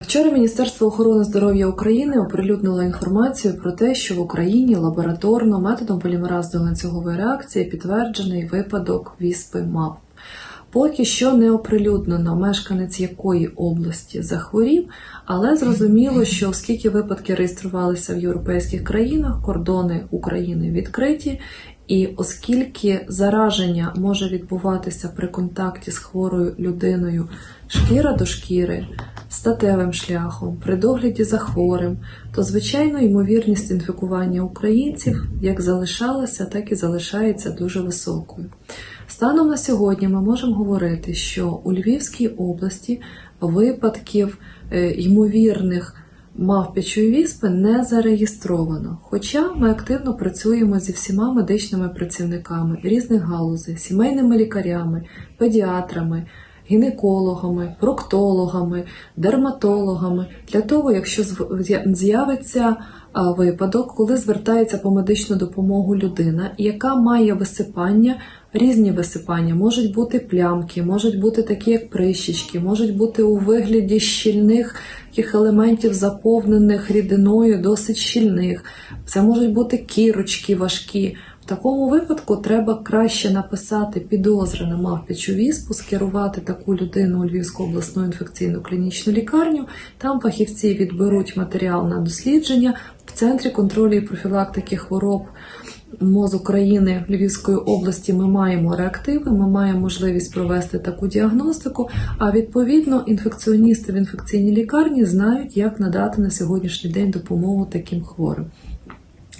Вчора Міністерство охорони здоров'я України оприлюднило інформацію про те, що в Україні лабораторно методом полімераздої ланцюгової реакції підтверджений випадок віспи МАП. Поки що не оприлюднено мешканець якої області захворів, але зрозуміло, що оскільки випадки реєструвалися в європейських країнах, кордони України відкриті, і оскільки зараження може відбуватися при контакті з хворою людиною шкіра до шкіри, статевим шляхом, при догляді за хворим, то звичайно ймовірність інфікування українців як залишалася, так і залишається дуже високою. Станом на сьогодні ми можемо говорити, що у Львівській області випадків е, ймовірних мавпячої віспи не зареєстровано. Хоча ми активно працюємо зі всіма медичними працівниками різних галузей, сімейними лікарями, педіатрами, гінекологами, проктологами, дерматологами для того, якщо з'явиться випадок, коли звертається по медичну допомогу людина, яка має висипання, різні висипання, можуть бути плямки, можуть бути такі, як прищічки, можуть бути у вигляді щільних таких елементів, заповнених рідиною, досить щільних. Це можуть бути кірочки важкі. Такому випадку треба краще написати підозри на мавпячу віспу, скерувати таку людину у Львівську обласну інфекційну клінічну лікарню. Там фахівці відберуть матеріал на дослідження в центрі контролю і профілактики хвороб. МОЗ України Львівської області ми маємо реактиви, ми маємо можливість провести таку діагностику. А відповідно, інфекціоністи в інфекційній лікарні знають, як надати на сьогоднішній день допомогу таким хворим.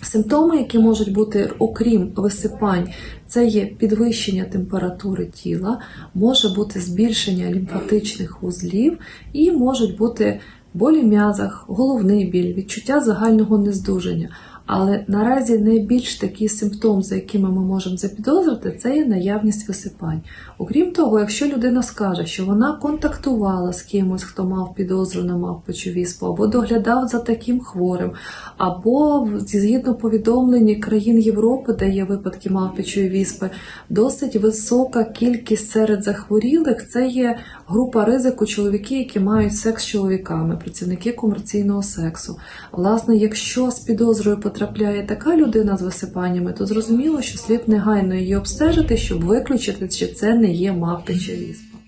Симптоми, які можуть бути, окрім висипань, це є підвищення температури тіла, може бути збільшення лімфатичних вузлів і можуть бути болі в м'язах, головний біль, відчуття загального нездужання. Але наразі найбільш такий симптом, за якими ми можемо запідозрити, це є наявність висипань. Окрім того, якщо людина скаже, що вона контактувала з кимось, хто мав підозру на мавпочу віспу, або доглядав за таким хворим, або згідно повідомлень країн Європи, де є випадки мавпячої віспи, досить висока кількість серед захворілих. Це є група ризику чоловіки, які мають секс з чоловіками, працівники комерційного сексу. Власне, якщо з підозрою потрапляє така людина з висипаннями, то зрозуміло, що слід негайно її обстежити, щоб виключити, чи це не є мавпяча віспа.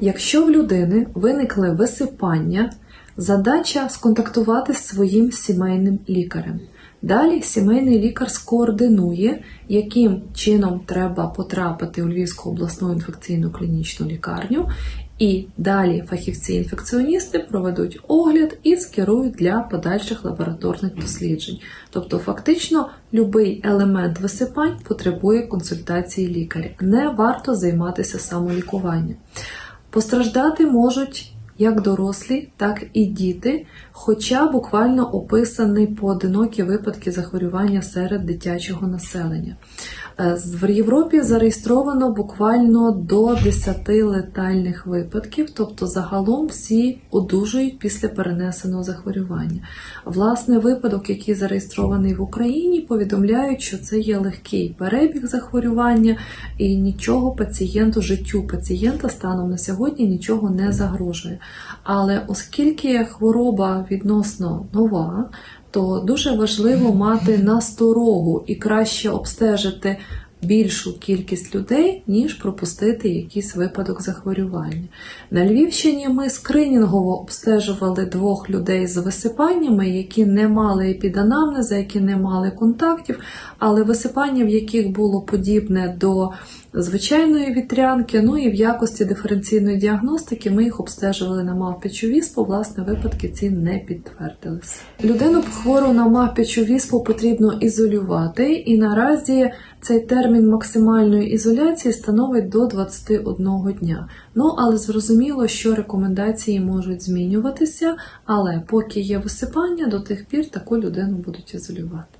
Якщо в людини виникли висипання, задача сконтактувати з своїм сімейним лікарем. Далі сімейний лікар скоординує, яким чином треба потрапити у Львівську обласну інфекційну клінічну лікарню, і далі фахівці-інфекціоністи проведуть огляд і скерують для подальших лабораторних досліджень. Тобто, фактично, будь-який елемент висипань потребує консультації лікаря. Не варто займатися самолікуванням. Постраждати можуть як дорослі, так і діти, хоча буквально описані поодинокі випадки захворювання серед дитячого населення. Е, В Європі зареєстровано буквально до 10 летальних випадків, тобто загалом всі одужують після перенесеного захворювання. Власне, випадок, який зареєстрований в Україні, повідомляють, що це є легкий перебіг захворювання і нічого пацієнту, життю пацієнта станом на сьогодні нічого не загрожує. Але оскільки хвороба відносно нова, то дуже важливо мати насторогу і краще обстежити більшу кількість людей, ніж пропустити якийсь випадок захворювання. На Львівщині ми скринінгово обстежували двох людей з висипаннями, які не мали епіданамнеза, які не мали контактів, але висипання, в яких було подібне до звичайної вітрянки, ну і в якості диференційної діагностики ми їх обстежували на мавпячу віспу, власне, випадки ці не підтвердилися. Людину хвору на мавпячу віспу потрібно ізолювати, і наразі цей термін максимальної ізоляції становить до 21 дня. Ну, але зрозуміло, що рекомендації можуть змінюватися, але поки є висипання, до тих пір таку людину будуть ізолювати.